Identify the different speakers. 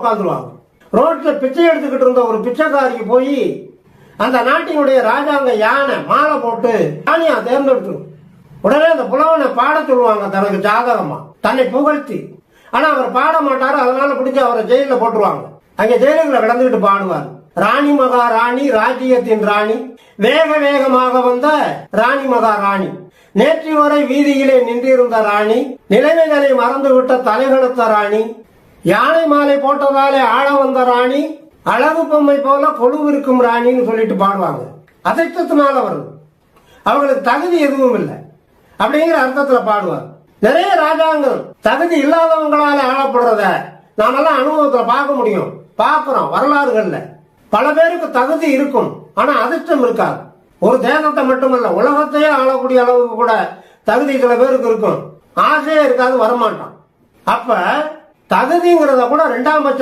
Speaker 1: உட்காந்துருவாங்க ரோட்ல பிச்சை எடுத்துக்கிட்டு இருந்த ஒரு பிச்சைக்காரிக்கு போய் அந்த நாட்டினுடைய ராஜாங்க யானை மாலை போட்டு யானையா தேர்ந்தெடுத்துரும் உடனே அந்த புலவனை பாட சொல்லுவாங்க தனக்கு ஜாதகமா. தன்னை புகழ்த்தி. ஆனா அவர் பாட மாட்டாரு அதனால பிடிச்சி அவரை ஜெயில போட்டுருவாங்க. அங்க ஜெயிலுக்குள்ள கிடந்துகிட்டு பாடுவார். ராணி மகா ராணி ராஜ்யத்தின் ராணி வேக வேகமாக வந்த ராணி மகா ராணி. நேற்று வரை வீதியிலே நின்றிருந்த ராணி நிலைமைகளை மறந்துவிட்ட தலைகளுத்த ராணி யானை மாலை போட்டதாலே ஆள வந்த ராணி அழகு பொம்மை போல கொழுவிருக்கும் ராணின்னு சொல்லிட்டு பாடுவாங்க. அதிர்ஷ்டத்தினால வரும். அவங்களுக்கு தகுதி எதுவும் இல்லை. அப்படிங்கிற அர்த்தத்துல பாடுவார். நிறைய ராஜாங்கள் தகுதி இல்லாதவங்களால ஆளப்படுறத நாமெல்லாம் அனுபவத்துல பார்க்க முடியும். பார்க்கிறோம் வரலாறுகள்ல. பல பேருக்கு தகுதி இருக்கும் ஆனா அதிர்ஷ்டம் இருக்காது. ஒரு தேசத்தை மட்டுமல்ல உலகத்தையே ஆளக்கூடிய அளவுக்கு கூட தகுதி சில பேருக்கு இருக்கும். ஆசையே இருக்காது வரமாட்டான். அப்ப தகுதிங்கிறத கூட ரெண்டாம் பட்சம்